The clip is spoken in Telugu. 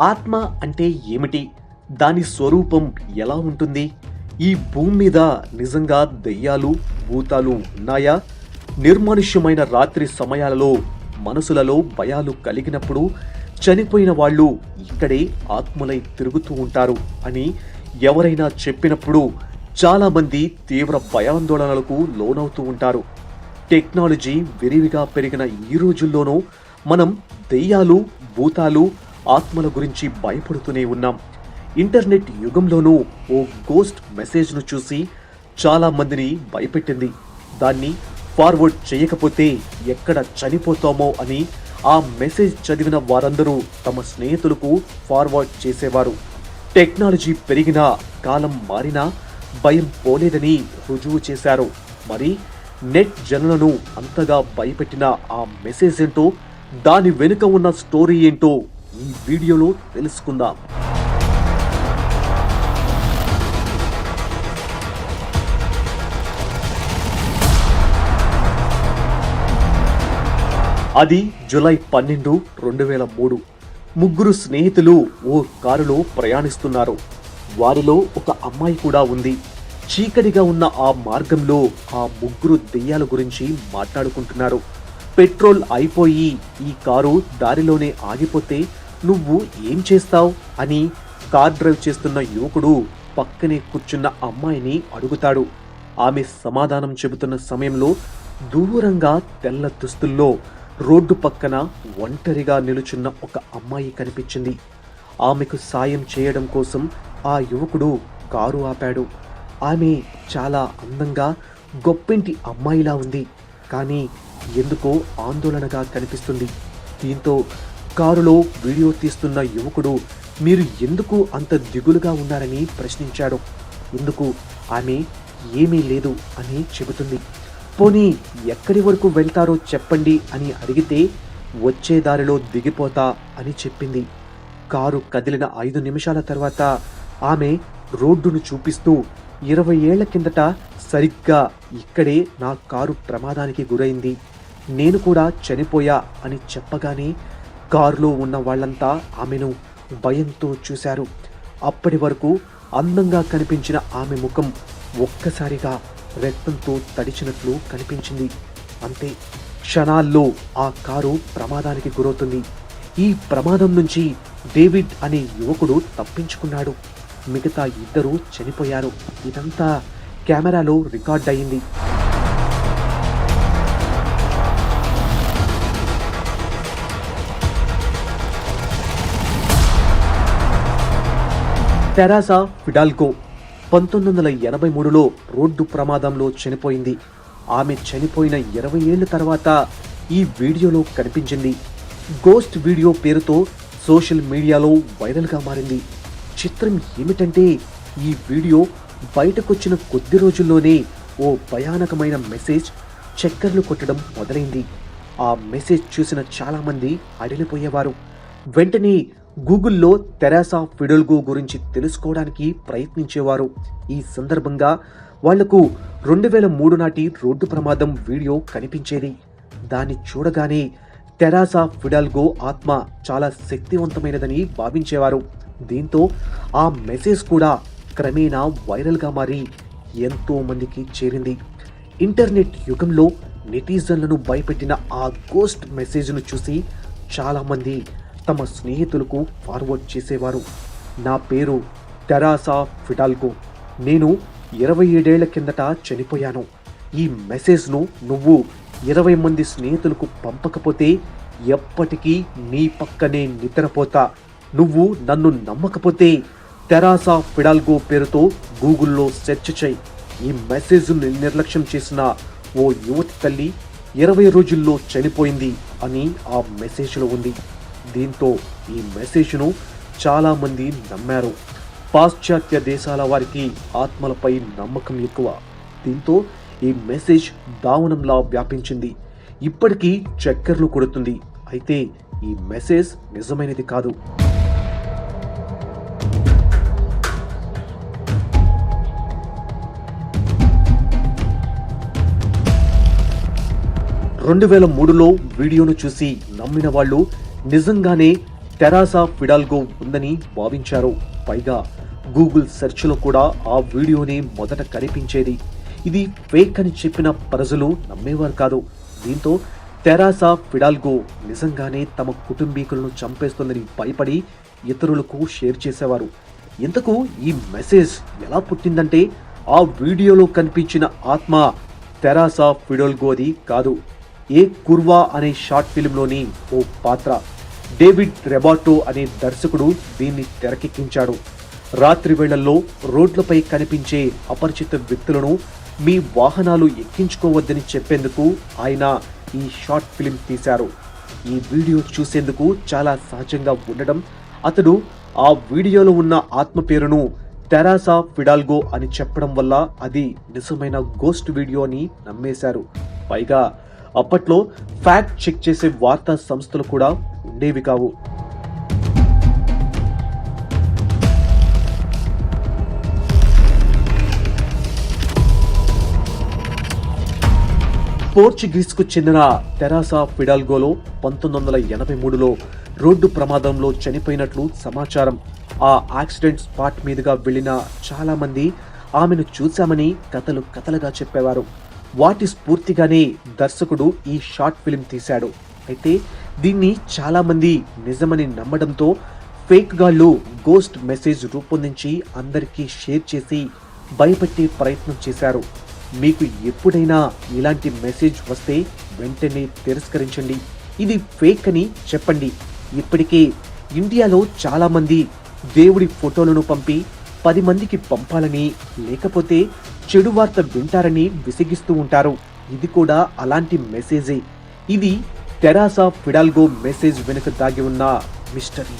ఆత్మ అంటే ఏమిటి? దాని స్వరూపం ఎలా ఉంటుంది? ఈ భూమి మీద నిజంగా దెయ్యాలు భూతాలు ఉన్నాయా? నిర్మానుష్యమైన రాత్రి సమయాలలో మనసులలో భయాలు కలిగినప్పుడు చనిపోయిన వాళ్ళు ఇక్కడే ఆత్మలై తిరుగుతూ ఉంటారు అని ఎవరైనా చెప్పినప్పుడు చాలామంది తీవ్ర భయాందోళనలకు లోనవుతూ ఉంటారు. టెక్నాలజీ విరివిగా పెరిగిన ఈ రోజుల్లోనూ మనం దెయ్యాలు భూతాలు ఆత్మల గురించి భయపడుతూనే ఉన్నాం. ఇంటర్నెట్ యుగంలోనూ ఓ గోస్ట్ మెసేజ్ను చూసి చాలామందిని భయపెట్టింది. దాన్ని ఫార్వర్డ్ చేయకపోతే ఎక్కడ చనిపోతామో అని ఆ మెసేజ్ చదివిన వారందరూ తమ స్నేహితులకు ఫార్వర్డ్ చేసేవారు. టెక్నాలజీ పెరిగినా కాలం మారినా భయం పోలేదని రుజువు చేశారు. మరి నెట్ జనులను అంతగా భయపెట్టిన ఆ మెసేజ్ ఏంటో దాని వెనుక ఉన్న స్టోరీ ఏంటో ఈ వీడియోలో తెలుసుకుందాం. అది జులై పన్నెండు రెండు వేల మూడు. ముగ్గురు స్నేహితులు ఓ కారులో ప్రయాణిస్తున్నారు. వారిలో ఒక అమ్మాయి కూడా ఉంది. చీకటిగా ఉన్న ఆ మార్గంలో ఆ ముగ్గురు దెయ్యాల గురించి మాట్లాడుకుంటున్నారు. పెట్రోల్ అయిపోయి ఈ కారు దారిలోనే ఆగిపోతే నువ్వు ఏం చేస్తావ్? అని కార్ డ్రైవ్ చేస్తున్న యువకుడు పక్కనే కూర్చున్న అమ్మాయిని అడుగుతాడు. ఆమె సమాధానం చెబుతున్న సమయంలో దూరంగా తెల్ల దుస్తుల్లో రోడ్డు పక్కన ఒంటరిగా నిలుచున్న ఒక అమ్మాయి కనిపించింది. ఆమెకు సాయం చేయడం కోసం ఆ యువకుడు కారు ఆపాడు. ఆమె చాలా అందంగా గొప్పింటి అమ్మాయిలా ఉంది. కానీ ఎందుకో ఆందోళనగా కనిపిస్తుంది. దీంతో కారులో వీడియో తీస్తున్న యువకుడు మీరు ఎందుకు అంత దిగులుగా ఉన్నారని ప్రశ్నించాడు. ఎందుకు? ఆమె ఏమీ లేదు అని చెబుతుంది. పోనీ ఎక్కడి వరకు వెళ్తారో చెప్పండి అని అడిగితే వచ్చే దారిలో దిగిపోతా అని చెప్పింది. కారు కదిలిన ఐదు నిమిషాల తర్వాత ఆమె రోడ్డును చూపిస్తూ ఇరవై ఏళ్ళ కిందట సరిగ్గా ఇక్కడే నా కారు ప్రమాదానికి గురైంది. నేను కూడా చనిపోయా అని చెప్పగానే కారులో ఉన్న వాళ్ళంతా ఆమెను భయంతో చూశారు. అప్పటి వరకు అందంగా కనిపించిన ఆమె ముఖం ఒక్కసారిగా రక్తంతో తడిచినట్లు కనిపించింది. అంతే క్షణాల్లో ఆ కారు ప్రమాదానికి గురవుతుంది. ఈ ప్రమాదం నుంచి డేవిడ్ అనే యువకుడు తప్పించుకున్నాడు. మిగతా ఇద్దరు చనిపోయారు. ఇదంతా కెమెరాలో రికార్డ్ అయింది. తెరాసా ఫిడాల్కో పంతొమ్మిది వందల ఎనభై మూడులో రోడ్డు ప్రమాదంలో చనిపోయింది. ఆమె చనిపోయిన ఇరవై ఏళ్ళ తర్వాత ఈ వీడియోలో కనిపించింది. గోస్ట్ వీడియో పేరుతో సోషల్ మీడియాలో వైరల్గా మారింది. చిత్రం ఏమిటంటే ఈ వీడియో బయటకొచ్చిన కొద్ది రోజుల్లోనే ఓ భయానకమైన మెసేజ్ చక్కర్లు కొట్టడం మొదలైంది. ఆ మెసేజ్ చూసిన చాలామంది అడిలిపోయేవారు వెంటనే గూగుల్లో తెరాసా ఫిడల్గో గురించి తెలుసుకోవడానికి ప్రయత్నించేవారు. ఈ సందర్భంగా వాళ్ళకు రెండు వేల మూడు నాటి రోడ్డు ప్రమాదం వీడియో కనిపించేది. దాన్ని చూడగానే తెరాసా ఫిడాల్గో ఆత్మ చాలా శక్తివంతమైనదని భావించేవారు. దీంతో ఆ మెసేజ్ కూడా క్రమేణా వైరల్గా మారి ఎంతో మందికి చేరింది. ఇంటర్నెట్ యుగంలో నెటిజన్లను భయపెట్టిన ఆ గోస్ట్ మెసేజ్ను చూసి చాలామంది తమ స్నేహితులకు ఫార్వర్డ్ చేసేవారు. నా పేరు తెరాసా ఫిడాల్గో నేను ఇరవై ఏడేళ్ళ కిందట చనిపోయాను. ఈ మెసేజ్ను నువ్వు ఇరవై మంది స్నేహితులకు పంపకపోతే ఎప్పటికీ నీ పక్కనే నిద్రపోతా. నువ్వు నన్ను నమ్మకపోతే తెరాసా ఫిడాల్గో పేరుతో గూగుల్లో సెర్చ్ చేయి. ఈ మెసేజ్ను నిర్లక్ష్యం చేసిన ఓ యువతి తల్లి ఇరవై రోజుల్లో చనిపోయింది అని ఆ మెసేజ్లో ఉంది. దీంతో ఈ మెసేజ్ను చాలామంది నమ్మారు. పాశ్చాత్య దేశాల వారికి ఆత్మలపై నమ్మకం ఎక్కువ. దీంతో ఈ మెసేజ్ దావనంలా వ్యాపించింది. ఇప్పటికీ చక్కర్లు కొడుతుంది. అయితే ఈ మెసేజ్ నిజమైనది కాదు. రెండు వేల మూడులో వీడియోను చూసి నమ్మిన వాళ్ళు నిజంగానే తెరాసా ఫిడాల్గో ఉందని భావించారు. పైగా గూగుల్ సెర్చ్లో కూడా ఆ వీడియోనే మొదట కనిపించేది. ఇది ఫేక్ అని చెప్పిన ప్రజలు నమ్మేవారు కాదు. దీంతో తెరాసా ఫిడాల్గో నిజంగానే తమ కుటుంబీకులను చంపేస్తుందని భయపడి ఇతరులకు షేర్ చేసేవారు. ఇంతకు ఈ మెసేజ్ ఎలా పుట్టిందంటే ఆ వీడియోలో కనిపించిన ఆత్మ తెరాసా ఫిడోల్గోది కాదు. ఏ కుర్వా అనే షార్ట్ ఫిలింలోని ఓ పాత్ర. డేవిడ్ రెబాటో అనే దర్శకుడు దీన్ని తెరకెక్కించాడు. రాత్రి వేళల్లో రోడ్లపై కనిపించే అపరిచిత వ్యక్తులను మీ వాహనాలు ఎక్కించుకోవద్దని చెప్పేందుకు ఆయన ఈ షార్ట్ ఫిలిం తీశారు. ఈ వీడియో చూసేందుకు చాలా సహజంగా ఉండడం అతడు ఆ వీడియోలో ఉన్న ఆత్మ పేరును తెరాసా ఫిడాల్గో అని చెప్పడం వల్ల అది నిజమైన గోస్ట్ వీడియో అని నమ్మేశారు. పైగా అప్పట్లో ఫ్యాక్ట్ చెక్ చేసే వార్తా సంస్థలు కూడా ఉండేవి కావు. పోర్చుగీస్కు చెందిన తెరాసా ఫిడాల్గోలో పంతొమ్మిది వందల ఎనభై మూడులో రోడ్డు ప్రమాదంలో చనిపోయినట్లు సమాచారం. ఆ యాక్సిడెంట్ స్పాట్ మీదుగా వెళ్ళిన చాలామంది ఆమెను చూశామని కథలు కథలుగా చెప్పేవారు. వాటి స్ఫూర్తిగానే దర్శకుడు ఈ షార్ట్ ఫిల్మ్ తీశాడు. అయితే దీన్ని చాలామంది నిజమని నమ్మడంతో ఫేక్ గాళ్ళు గోస్ట్ మెసేజ్ రూపొందించి అందరికీ షేర్ చేసి భయపెట్టే ప్రయత్నం చేశారు. మీకు ఎప్పుడైనా ఇలాంటి మెసేజ్ వస్తే వెంటనే తిరస్కరించండి. ఇది ఫేక్ అని చెప్పండి. ఇప్పటికే ఇండియాలో చాలామంది దేవుడి ఫోటోలను పంపి పది మందికి పంపాలని లేకపోతే చెడు వార్త వింటారని విసిగిస్తూ ఉంటారు. ఇది కూడా అలాంటి మెసేజే ఇది తెరాసా ఫిడాల్గో మెసేజ్ వెనుక దాగి ఉన్న మిస్టరీ